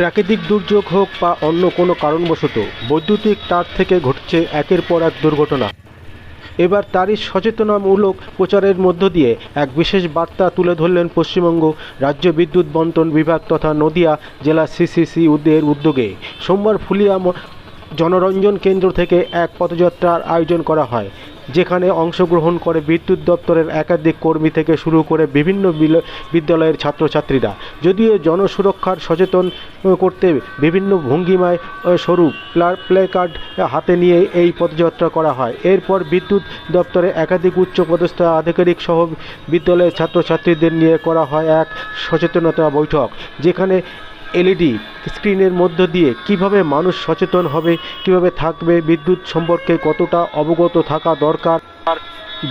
প্রাকৃতিক দুর্যোগ হোক বা অন্য কোনো কারণবশত, বৈদ্যুতিক তার থেকে ঘটছে একের পর এক দুর্ঘটনা। এবার তারই সচেতনামূলক প্রচারের মধ্য দিয়ে এক বিশেষ বার্তা তুলে ধরলেন পশ্চিমবঙ্গ রাজ্য বিদ্যুৎ বন্টন বিভাগ তথা নদিয়া জেলা সিসিসি উদ্যোগের উদ্যোগে। সোমবার ফুলিয়া জনরঞ্জন কেন্দ্র থেকে এক পদযাত্রার আয়োজন করা হয়। যেখানে অংশগ্রহণ করে বিদ্যুৎ দপ্তরের একাধিক কর্মী থেকে শুরু করে বিভিন্ন বিদ্যালয়ের ছাত্রছাত্রীরা। যদিও জনসুরক্ষার সচেতন করতে বিভিন্ন ভঙ্গিমায় স্বরূপ প্লে কার্ড হাতে নিয়ে এই পদযাত্রা করা হয়। এরপর বিদ্যুৎ দপ্তরে একাধিক উচ্চপদস্থ আধিকারিক সহ বিদ্যালয়ের ছাত্রছাত্রীদের নিয়ে করা হয় এক সচেতনতা বৈঠক, যেখানে এলইডি স্ক্রিনের মধ্য দিয়ে কীভাবে মানুষ সচেতন হবে, কীভাবে থাকবে, বিদ্যুৎ সম্পর্কে কতটা অবগত থাকা দরকার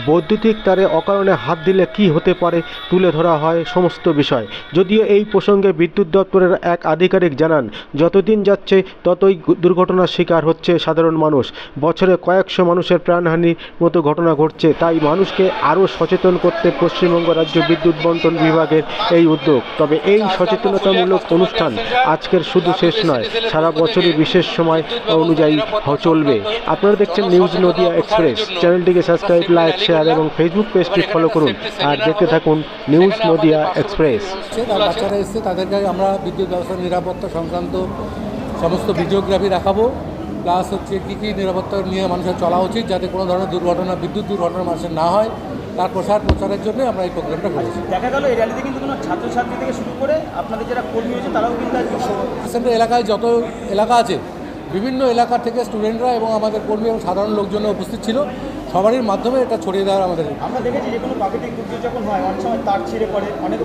বৈদ্যুতিক তারে অকারণে হাত দিলে কি হতে পারে তুলে ধরা হয় সমস্ত বিষয়। যদিও এই প্রসঙ্গে বিদ্যুৎ দপ্তরের এক আধিকারিক জানান, যতদিন যাচ্ছে ততই দুর্ঘটনার শিকার হচ্ছে সাধারণ মানুষ। বছরে কয়েকশো মানুষের প্রাণহানির মতো ঘটনা ঘটছে, তাই মানুষকে আরও সচেতন করতে পশ্চিমবঙ্গ রাজ্য বিদ্যুৎ বন্টন বিভাগের এই উদ্যোগ। তবে এই সচেতনতামূলক অনুষ্ঠান আজকের শুধু শেষ নয়, সারা বছরই বিশেষ সময় অনুযায়ী চলবে। আপনারা দেখছেন নিউজ নদিয়া এক্সপ্রেস। চ্যানেলটিকে সাবস্ক্রাইব, লাইক শেয়ার এবং ফেসবুক পেজটি ফলো করুন। আর দেখতে থাকুন নিউজ নদিয়া এক্সপ্রেস এসছে তার বাচ্চারা এসছে তাদেরকে আমরা বিদ্যুৎ ব্যবস্থার নিরাপত্তা সংক্রান্ত সমস্ত ভিডিওগ্রাফি দেখাবো। প্লাস হচ্ছে কী কী নিরাপত্তা নিয়ে মানুষের চলা উচিত যাতে কোনো ধরনের দুর্ঘটনা বিদ্যুৎ দুর্ঘটনা মানুষের না হয়। তার প্রসার প্রচারের জন্য আমরা এই প্রোগ্রামটা করেছি। দেখা গেল এই র্যালিতে কিন্তু কোনো ছাত্রছাত্রী থেকে শুরু করে আপনাদের যারা কর্মী রয়েছে তারাও কিন্তু সেন্টার এলাকায় যত এলাকা আছে বিভিন্ন এলাকা থেকে স্টুডেন্টরা এবং আমাদের কর্মী এবং সাধারণ লোকজন উপস্থিত ছিল। সবারই মাধ্যমে এটা ছড়িয়ে দেওয়ার আমাদের আমরা দেখেছি যে কোনো প্রাকৃতিক দুর্যোগ যখন হয় অনেক সময় তার ছিঁড়ে পড়ে অনেক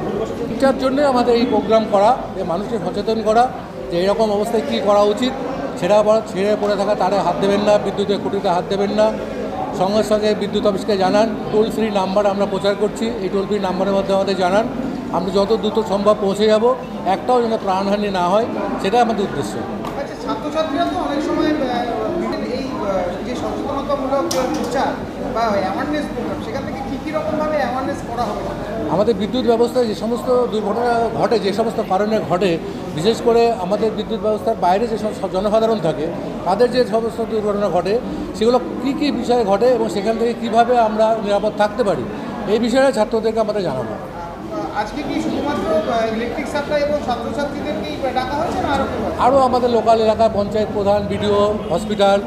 এটার জন্য আমাদের এই প্রোগ্রাম করা যে মানুষকে সচেতন করা যে এরকম অবস্থায় কী করা উচিত ছেঁড়া পড়া ছেড়ে পড়ে থাকা তারে হাত দেবেন না বিদ্যুতের খুঁটিতে হাত দেবেন না। সঙ্গে সঙ্গে বিদ্যুৎ অফিসকে জানান টোল ফ্রি নাম্বার আমরা প্রচার করছি এই টোল ফ্রি নাম্বারের মধ্যে আমাদের জানান। আমরা যত দ্রুত সম্ভব পৌঁছে যাব একটাও যেন প্রাণহানি না হয় সেটাই আমাদের উদ্দেশ্য। আচ্ছা ছাত্রছাত্রীরা তো অনেক সময় সচেতনতামূলক যে প্রচার বা অ্যাওয়ারনেস প্রোগ্রাম সেখান থেকে কী কী রকমভাবে অ্যাওয়ারনেস করা হবে আমাদের বিদ্যুৎ ব্যবস্থায় যে সমস্ত দুর্ঘটনা ঘটে যে সমস্ত কারণে ঘটে বিশেষ করে আমাদের বিদ্যুৎ ব্যবস্থার বাইরে যে সমস্ত জনসাধারণ থাকে তাদের যে সমস্ত দুর্ঘটনা ঘটে সেগুলো কী কী বিষয়ে ঘটে এবং সেখান থেকে কীভাবে আমরা নিরাপদ থাকতে পারি এই বিষয়ে ছাত্রদেরকে আমাদের জানাব আজকে কি শুধুমাত্র ইলেকট্রিক সাপ্লাই এবং ছাত্রছাত্রীদেরকেই ডাকা হয়েছে না? আরও আমাদের লোকাল এলাকা পঞ্চায়েত প্রধান বিডিও হসপিটাল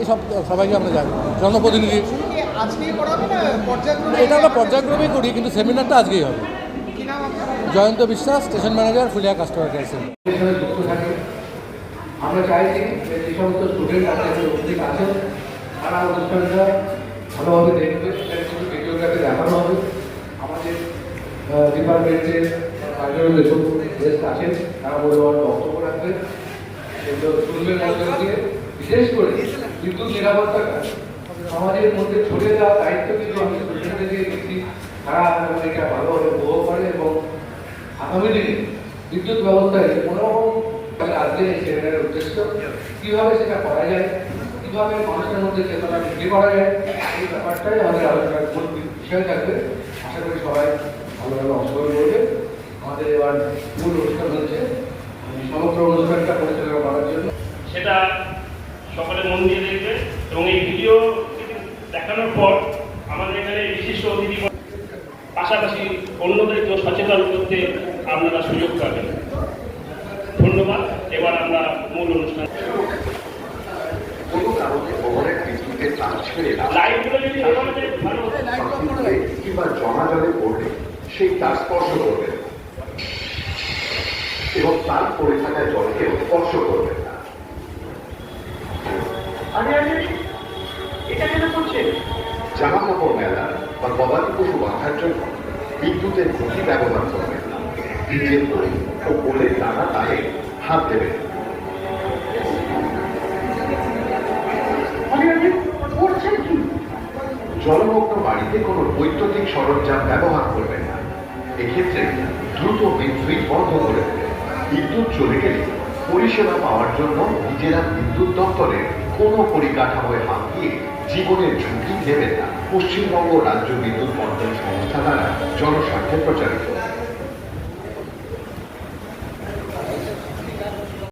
এইসব সবাইকে আমরা জানি। জনপ্রতিনিধি। এটা আমরা পর্যায়ক্রমেই করি, কিন্তু সেমিনারটা আজকেই হবে। Jayanta Biswas, station manager, Phulia customer care centre আমরা চাইছি যে সমস্ত স্টুডেন্ট তারা অনুষ্ঠানটা ভালোভাবে দেখবে দেখানো হবে। আমাদের ডিপার্টমেন্টের যেসব গেস্ট আছেন, তারা বক্তব্য সেগুলো শুনবেন বিশেষ করে বিদ্যুৎ নিরাপত্তাটা সমাজের মধ্যে ছড়িয়ে দেওয়ার দায়িত্ব কিন্তু আমি স্টুডেন্টদেরকে দিচ্ছি তারা যেমন এটা ভালোভাবে উপভোগ করে এবং আগামী দিনে বিদ্যুৎ ব্যবস্থায় কোনো রকম আজকে এই সেমিনারের উদ্দেশ্য, কীভাবে সেটা করা যায়, কীভাবে মানুষের মধ্যে চেতনা বৃদ্ধি করা যায়, এই ব্যাপারটাই আমাদের আলোচনার মূল বিষয় থাকবে। আশা করি সবাই ভালোভাবে অংশগ্রহণ করবে। আমাদের এবার মূল অনুষ্ঠান হচ্ছে সমগ্র অনুষ্ঠানটা পরিচালনা করার জন্য। সেটা সকলে মন দিয়ে দেখবে এবং এই ভিডিও দেখানোর পর আমাদের এখানে বিশিষ্ট অতিথি পাশাপাশি অন্যদেরকেও সচেতন করতে আপনারা সুযোগ পাবেন। ধন্যবাদ। এবার আমরা মূল অনুষ্ঠান কিংবা জমা জলে পড়লে সেই তার স্পর্শ করবেন এবং তার পড়ে থাকা জলকে স্পর্শ করবেন না। আরে আরে এটা কেন করছে? জামা কাপড় মেলা বা গবাদি পশু বাঁধার জন্য বিদ্যুতের ব্যবহার করবেন না নিজের বই ও কোলের হাত দেবেন জলমগ্ন বাড়িতে কোনো বৈদ্যুতিক সরঞ্জাম ব্যবহার করবেন না। এক্ষেত্রে দ্রুত বিদ্যুৎ বন্ধ করে দেবেন বিদ্যুৎ চলে গেলে পরিষেবা পাওয়ার জন্য নিজেরা বিদ্যুৎ দপ্তরে কোনো পরিকাঠামোয় হাত দিয়ে জীবনের ঝুঁকি নেবেন না। পশ্চিমবঙ্গ রাজ্য বিদ্যুৎ বন্টন সংস্থা দ্বারা জনস্বার্থে প্রচারিত।